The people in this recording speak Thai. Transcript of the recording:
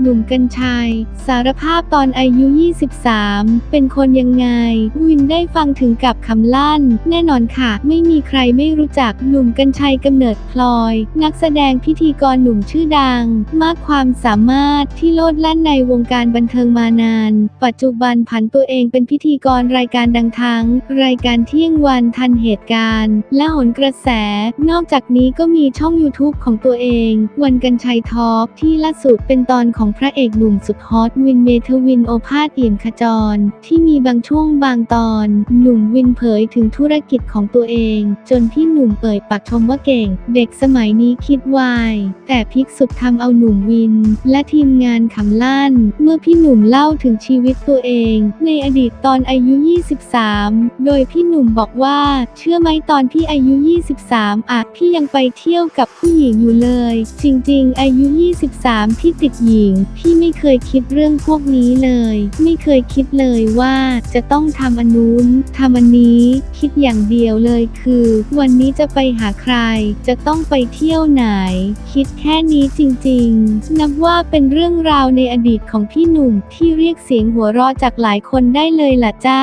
หนุ่มกัญชัย สารภาพตอนอายุ 23 เป็นคนยังไง วินได้ฟังถึงกับคำลั่น แน่นอนค่ะ ไม่มีใครไม่รู้จักหนุ่มกัญชัยกำเนิดพลอย นักแสดงพิธีกรหนุ่มชื่อดัง มากความสามารถที่โลดแล่นในวงการบันเทิงมานาน ปัจจุบันผันตัวเองเป็นพิธีกรรายการดังทั้ง รายการเที่ยงวันทันเหตุการณ์ และหนกระแส นอกจากนี้ก็มีช่อง YouTube ของตัวเอง วันกันชัยทอล์กที่ล่าสุดเป็นตอนของพระเอกหนุ่มสุดฮอตวินเมทวินโอภาสเอี่ยมขจร ที่มีบางช่วงบางตอน หนุ่มวินเผยถึงธุรกิจของตัวเอง จนพี่หนุ่มเอ่ยปากชมว่าเก่ง เด็กสมัยนี้คิดไวแต่พิกสุดทำเอาหนุ่มวิน และทีมงานขำลั่น เมื่อพี่หนุ่มเล่าถึงชีวิตตัวเอง ในอดีตตอนอายุ 23 โดยพี่หนุ่มบอกว่า เชื่อไหมตอนพี่อายุ 23อะพี่ยังไปเที่ยวกับผู้หญิงอยู่เลย จริง ๆ อายุ 23 พี่ติดหญิงพี่ไม่เคยคิดเรื่องพวกนี้เลย ไม่เคยคิดเลยว่าจะต้องทำอันนู้นทำอันนี้ คิดอย่างเดียวเลยคือ วันนี้จะไปหาใคร จะต้องไปเที่ยวไหน คิดแค่นี้จริง ๆ นับว่าเป็นเรื่องราวในอดีตของพี่หนุ่มที่เรียกเสียงหัวเราะจากหลายคนได้เลยล่ะจ้า